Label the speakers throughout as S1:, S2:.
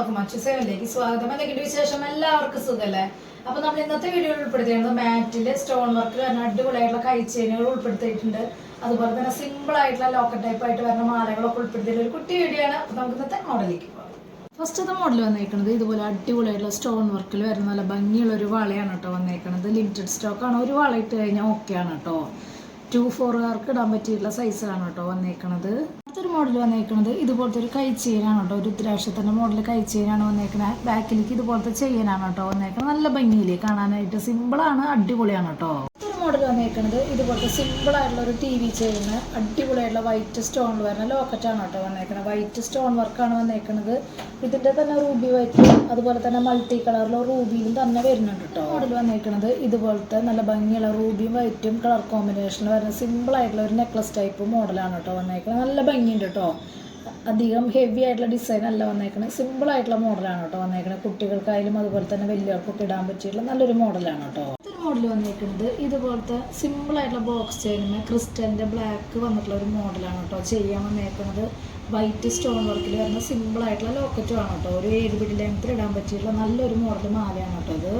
S1: എല്ലാവർക്കും അച്ഛസേവനിലേക്ക് സ്വാഗതം. അല്ലെങ്കിൽ വിശേഷം? എല്ലാവർക്കും സുഖല്ലേ? അപ്പൊ നമ്മൾ ഇന്നത്തെ വീഡിയോ ഉൾപ്പെടുത്തിയിരുന്നത് മാറ്റിൽ സ്റ്റോൺ വർക്ക് വരുന്ന അടിപൊളിയായിട്ടുള്ള കൈച്ചേനുകൾ ഉൾപ്പെടുത്തിയിട്ടുണ്ട്. അതുപോലെ തന്നെ സിമ്പിൾ ആയിട്ടുള്ള ലോക്കൽ ടൈപ്പ് ആയിട്ട് വരുന്ന മാലകളൊക്കെ ഉൾപ്പെടുത്തിയിട്ടുള്ള ഒരു കുട്ടി വീഡിയോ ആണ്. നമുക്ക് ഇന്നത്തെ മോഡലിലേക്ക് പോകാം. ഫസ്റ്റത്തെ മോഡൽ വന്നേക്കുന്നത് ഇതുപോലെ അടിപൊളിയായിട്ടുള്ള സ്റ്റോൺ വർക്കിൽ വരുന്ന നല്ല ഭംഗിയുള്ള ഒരു വളയാണ് കേട്ടോ വന്നേക്കുന്നത് ലിമിറ്റഡ് സ്റ്റോക്ക് ആണ്. ഒരു വള ഇട്ട് കഴിഞ്ഞാൽ ഓക്കെ ആണ് കേട്ടോ. ടു ഫോറുകാർക്ക് ഇടാൻ പറ്റിയിട്ടുള്ള സൈസാണ് കേട്ടോ വന്നേക്കണത്. അടുത്തൊരു മോഡൽ വന്നേക്കണത് ഇതുപോലത്തെ ഒരു കൈച്ചെയിനാണ് കേട്ടോ. ഒരു ഉത്തരാക്ഷത്തിന്റെ മോഡൽ കൈച്ചെയിനാണ് വന്നേക്കുന്നത് ബാക്കിലേക്ക് ഇതുപോലത്തെ ചെയിനാണ് കേട്ടോ വന്നേക്കുന്നത് നല്ല ഭംഗിയില്ലേ കാണാനായിട്ട്. സിമ്പിളാണ് അടിപൊളിയാണ് കേട്ടോ. മോഡൽ വന്നേക്കണത് ഇതുപോലത്തെ സിമ്പിൾ ആയിട്ടുള്ള ഒരു ടി വി ചെയ്യുന്ന അടിപൊളിയായിട്ടുള്ള വൈറ്റ് സ്റ്റോൺ വരുന്ന ലോക്കറ്റാണ് കേട്ടോ വന്നേക്കുന്നത് വൈറ്റ് സ്റ്റോൺ വർക്കാണ് വന്നേക്കുന്നത് ഇതിന്റെ തന്നെ റൂബി വൈറ്റ് അതുപോലെ തന്നെ മൾട്ടി കളറിലോ റൂബിയിലും തന്നെ വരുന്നുണ്ട് കേട്ടോ മോഡൽ വന്നേക്കണത്. ഇതുപോലത്തെ നല്ല ഭംഗിയുള്ള റൂബിയും വൈറ്റും കളർ കോമ്പിനേഷനിൽ വരുന്ന സിമ്പിൾ ആയിട്ടുള്ള ഒരു നെക്ലസ് ടൈപ്പ് മോഡലാണ് കേട്ടോ വന്നേക്കുന്നത് നല്ല ഭംഗിയുണ്ട് കേട്ടോ. അധികം ഹെവി ആയിട്ടുള്ള ഡിസൈൻ അല്ല വന്നേക്കുന്നത് സിമ്പിൾ ആയിട്ടുള്ള മോഡലാണ് കേട്ടോ വന്നേക്കുന്നത് കുട്ടികൾക്കായാലും അതുപോലെ തന്നെ വലിയവർക്കൊക്കെ ഇടാൻ പറ്റിയിട്ടുള്ള നല്ലൊരു മോഡലാണ് കേട്ടോ. മോഡൽ വന്നിരിക്കുന്നത് ഇതുപോലത്തെ സിമ്പിൾ ആയിട്ടുള്ള ബോക്സ് ചെയിനുമേ ക്രിസ്റ്റലിന്റെ ബ്ലാക്ക് വന്നിട്ടുള്ള ഒരു മോഡലാണ് കേട്ടോ. ചെയ്യാൻ വന്നേക്കുന്നത് വൈറ്റ് സ്റ്റോൺ വർക്കിൽ വരുന്ന സിമ്പിൾ ആയിട്ടുള്ള ലോക്കറ്റും ആണ് കേട്ടോ. ഒരു ഏഴ് പിടി ലെങ്ത്തിൽ ഇടാൻ പറ്റിയിട്ടുള്ള നല്ലൊരു മോഡൽ മാലയാണ് കേട്ടോ ഇത്.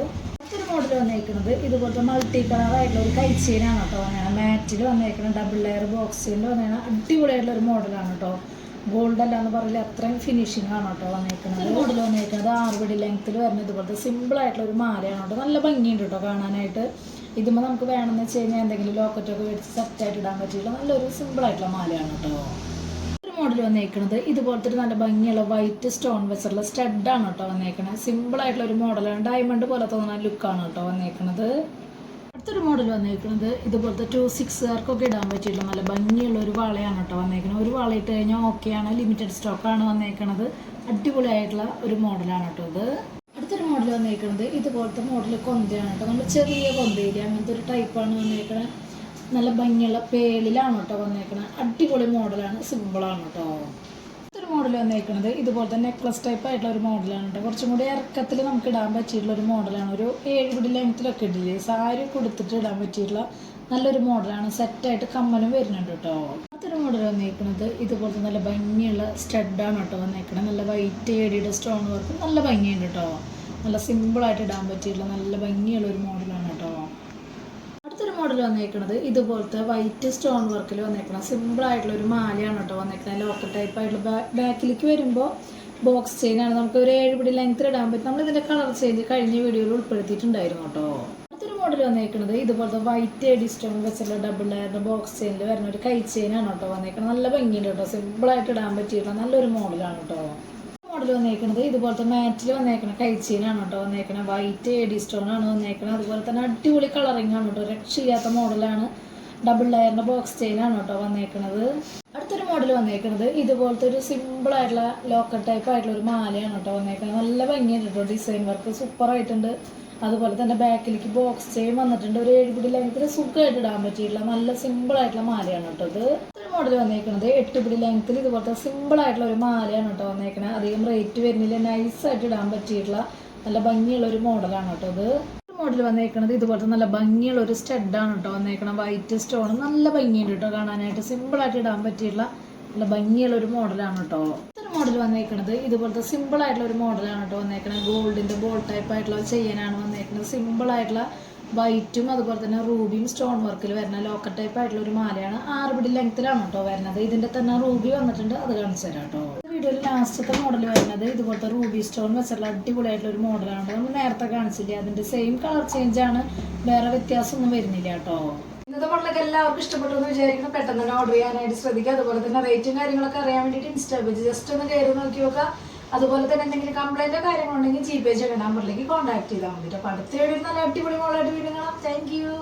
S1: മറ്റൊരു മോഡൽ വന്നേക്കുന്നത് ഇതുപോലത്തെ മൾട്ടി കളർ ആയിട്ടുള്ള ഒരു കൈച്ചെയിനാണ് കേട്ടോ. വന്നേക്കണം മാറ്റിൽ വന്നേക്കണം ഡബിൾ ലെയർ ബോക്സ് ചെയിനിൽ അടിപൊളിയായിട്ടുള്ള ഒരു മോഡലാണ് കേട്ടോ. ഗോൾഡ് അല്ല എന്ന് പറയില്ല അത്രയും ഫിനിഷിംഗ് ആണ് കേട്ടോ വന്നേക്കുന്നത് ഗോൾഡ് വന്നേക്കുന്നത് ആറുപടി ലെങ്ത്തിൽ വരുന്നത് ഇതുപോലത്തെ സിമ്പിൾ ആയിട്ടുള്ള ഒരു മാലയാണ് കേട്ടോ. നല്ല ഭംഗിയുണ്ട് കേട്ടോ കാണാനായിട്ട്. ഇതുമ്പോൾ നമുക്ക് വേണമെന്ന് വെച്ച് കഴിഞ്ഞാൽ എന്തെങ്കിലും ലോക്കറ്റൊക്കെ മേടിച്ച് സെറ്റായിട്ട് ഇടാൻ പറ്റിയിട്ടുള്ള നല്ലൊരു സിമ്പിൾ ആയിട്ടുള്ള മാലയാണ് കേട്ടോ. ഒരു മോഡൽ വന്നേക്കുന്നത് ഇതുപോലത്തെ ഒരു നല്ല ഭംഗിയുള്ള വൈറ്റ് സ്റ്റോൺ വെച്ചുള്ള സ്റ്റഡാണ് കേട്ടോ വന്നേക്കുന്നത് സിമ്പിൾ ആയിട്ടുള്ള ഒരു മോഡലാണ് ഡയമണ്ട് പോലെ തോന്നുന്ന ലുക്കാണ് കേട്ടോ വന്നേക്കണത്. അടുത്തൊരു മോഡൽ വന്നേക്കുന്നത് ഇതുപോലത്തെ ടു സിക്സുകാർക്കൊക്കെ ഇടാൻ പറ്റിയിട്ടുള്ള നല്ല ഭംഗിയുള്ള ഒരു വളയാണ് കേട്ടോ വന്നേക്കുന്നത് ഒരു വള ഇട്ട് കഴിഞ്ഞാൽ ഓക്കെയാണ് ലിമിറ്റഡ് സ്റ്റോക്കാണ് വന്നേക്കുന്നത് അടിപൊളിയായിട്ടുള്ള ഒരു മോഡലാണ് കേട്ടോ ഇത്. അടുത്തൊരു മോഡൽ വന്നേക്കുന്നത് ഇതുപോലത്തെ മോഡൽ കൊന്തയാണ് കേട്ടോ. നമ്മൾ ചെറിയ കൊന്തയില്ലേ അങ്ങനത്തെ ഒരു ടൈപ്പാണ് വന്നേക്കുന്നത് നല്ല ഭംഗിയുള്ള പേളിലാണ് കേട്ടോ വന്നേക്കുന്നത് അടിപൊളി മോഡലാണ് സിമ്പിളാണ് കേട്ടോ. മോഡൽ ഇതുപോലെ ഇതുപോലത്തെ നെക്ലസ് ടൈപ്പ് ആയിട്ടുള്ള ഒരു മോഡലാണ് കേട്ടോ കുറച്ചും കൂടി ഇറക്കത്തിൽ നമുക്ക് ഇടാൻ പറ്റിയിട്ടുള്ള ഒരു മോഡലാണ് ഒരു ഏഴ് പിടി ലെങ്ത്തിലൊക്കെ ഇടില്ലേ? സാരി കൊടുത്തിട്ട് ഇടാൻ പറ്റിയിട്ടുള്ള നല്ലൊരു മോഡലാണ് സെറ്റായിട്ട് കമ്മലും വരുന്നുണ്ട് കേട്ടോ അടുത്തൊരു മോഡൽ വന്നേക്കുന്നത് ഇതുപോലത്തെ നല്ല ഭംഗിയുള്ള സ്റ്റഡാണ് കേട്ടോ വന്നേക്കണത്. നല്ല വൈറ്റ് ഏടിയുടെ സ്റ്റോൺ വർക്ക് നല്ല ഭംഗിയുണ്ട് കേട്ടോ നല്ല സിമ്പിളായിട്ട് ഇടാൻ പറ്റിയിട്ടുള്ള നല്ല ഭംഗിയുള്ള ഒരു അടുത്തൊരു മോഡൽ വന്നേക്കുന്നത് ഇതുപോലത്തെ വൈറ്റ് സ്റ്റോൺ വർക്കിൽ വന്നേക്കണം സിമ്പിൾ ആയിട്ടുള്ള ഒരു മാലയാണ് കേട്ടോ വന്നേക്കുന്നത് ലോക്കൽ ടൈപ്പ് ആയിട്ടുള്ള ബാക്കിലേക്ക് വരുമ്പോൾ ബോക്സ് ചെയിനാണ് നമുക്ക് ഒരു ഏഴ് പിടി ലെങ്ത്തിൽ ഇടാൻ പറ്റും. നമ്മൾ ഇതിന്റെ കളർ ചെയ്ത് കഴിഞ്ഞ വീഡിയോയിൽ ഉൾപ്പെടുത്തിയിട്ടുണ്ടായിരുന്നു കേട്ടോ. അടുത്തൊരു മോഡൽ വന്നേക്കുന്നത് ഇതുപോലത്തെ വൈറ്റ് എഡി സ്റ്റോൺ വെച്ചുള്ള ഡബിൾ ലെയറിന്റെ ബോക്സ് ചെയിനിൽ വരുന്ന ഒരു കൈ ചെയിനാണ് കേട്ടോ വന്നേക്കുന്നത് നല്ല ഭംഗിയുണ്ട് കേട്ടോ. സിമ്പിൾ ആയിട്ട് ഇടാൻ പറ്റിയിട്ടുള്ള നല്ലൊരു മോഡലാണ് കേട്ടോ. മോഡൽ വന്നേക്കുന്നത് ഇതുപോലത്തെ മാറ്റിൽ വന്നേക്കണം കൈച്ചീനാണ് കേട്ടോ വന്നേക്കണം വൈറ്റ് എഡി സ്റ്റോൺ ആണ് വന്നേക്കണം അതുപോലെ തന്നെ അടിപൊളി കളറിംഗ് ആണ് കേട്ടോ. രക്ഷയില്ലാത്ത മോഡലാണ് ഡബിൾ ലെയറിന്റെ ബോക്സ് ചെയിൻ ആണ് കേട്ടോ വന്നേക്കണത്. അടുത്തൊരു മോഡൽ വന്നേക്കുന്നത് ഇതുപോലത്തെ ഒരു സിമ്പിൾ ആയിട്ടുള്ള ലോക്കൽ ടൈപ്പ് ആയിട്ടുള്ള ഒരു മാലയാണ് കേട്ടോ വന്നേക്കുന്നത് നല്ല ഭംഗിയുണ്ട് കേട്ടോ ഡിസൈൻ വർക്ക് സൂപ്പർ ആയിട്ടുണ്ട്. അതുപോലെ തന്നെ ബാക്കിലേക്ക് ബോക്സ് ചെയിൻ വന്നിട്ടുണ്ട്. ഒരു ഏഴുപിടി ലെങ്ത്തിൽ സുഖമായിട്ട് ഇടാൻ പറ്റിയിട്ടുള്ള നല്ല സിമ്പിൾ ആയിട്ടുള്ള മാലയാണ് കേട്ടോ ഇത്. മോഡൽ വന്നേക്കുന്നത് എട്ട് പിടി ലെങ്ത്തിൽ ഇതുപോലത്തെ സിമ്പിൾ ആയിട്ടുള്ള ഒരു മാലയാണ് കേട്ടോ വന്നേക്കുന്നത് അധികം റേറ്റ് വരുന്നില്ല. നൈസ് ആയിട്ട് ഇടാൻ പറ്റിയിട്ടുള്ള നല്ല ഭംഗിയുള്ള ഒരു മോഡലാണ് കേട്ടോ ഇത്. മോഡൽ വന്നേക്കുന്നത് ഇതുപോലത്തെ നല്ല ഭംഗിയുള്ള ഒരു സ്റ്റഡാണ് കേട്ടോ വന്നേക്കണം. വൈറ്റ് സ്റ്റോൺ നല്ല ഭംഗിയുണ്ട് കേട്ടോ കാണാനായിട്ട്. സിമ്പിൾ ആയിട്ട് ഇടാൻ പറ്റിയിട്ടുള്ള നല്ല ഭംഗിയുള്ള ഒരു മോഡലാണ് കേട്ടോ. ഇത്തരം മോഡൽ വന്നേക്കുന്നത് ഇതുപോലത്തെ സിമ്പിൾ ആയിട്ടുള്ള ഒരു മോഡലാണ് കേട്ടോ വന്നേക്കുന്നത് ഗോൾഡിന്റെ ബോൾ ടൈപ്പ് ആയിട്ടുള്ള ചെയ്യാനാണ് വന്നേക്കുന്നത് സിമ്പിൾ ആയിട്ടുള്ള വൈറ്റും അതുപോലെ തന്നെ റൂബിയും സ്റ്റോൺ വർക്കിൽ വരുന്ന ലോക്കർ ടൈപ്പ് ആയിട്ടുള്ള ഒരു മാലയാണ്. ആറ് പിടി ലെങ്ത്തിലാണ് കേട്ടോ വരുന്നത്. ഇതിന്റെ തന്നെ റൂബി വന്നിട്ടുണ്ട്. അത് കാണിച്ചു തരാം കേട്ടോ. വീഡിയോയിൽ ലാസ്റ്റത്തെ മോഡൽ വരുന്നത് ഇതുപോലത്തെ റൂബി സ്റ്റോൺ വെച്ചുള്ള അടിപൊളിയായിട്ടുള്ള ഒരു മോഡലാണ് നമ്മൾ നേരത്തെ കാണിച്ചില്ലേ അതിന്റെ സെയിം കളർ ചേഞ്ച് ആണ്. വേറെ വ്യത്യാസമൊന്നും വരുന്നില്ല കേട്ടോ. ഇന്നത്തെ മോഡലൊക്കെ എല്ലാവർക്കും ഇഷ്ടപ്പെട്ടു എന്ന് വിചാരിക്കുന്നു. പെട്ടെന്ന് തന്നെ ഓർഡർ ചെയ്യാനായിട്ട് ശ്രദ്ധിക്കുക. അതുപോലെ തന്നെ റേറ്റും കാര്യങ്ങളൊക്കെ അറിയാൻ വേണ്ടിയിട്ട് ഇൻസ്റ്റാ ജസ്റ്റ് ഒന്ന് കയറി നോക്കി നോക്കുക. അതുപോലെ തന്നെ എന്തെങ്കിലും കംപ്ലൈന്റോ കാര്യങ്ങളുണ്ടെങ്കിൽ ജി പേ ചെയ്യുന്ന നമ്പറിലേക്ക് കോൺടാക്ട് ചെയ്താൽ മതി. അപ്പോൾ അടുത്ത നല്ല അടിപൊളി മോളായിട്ട് വീഡിയോ കാണാം. Thank you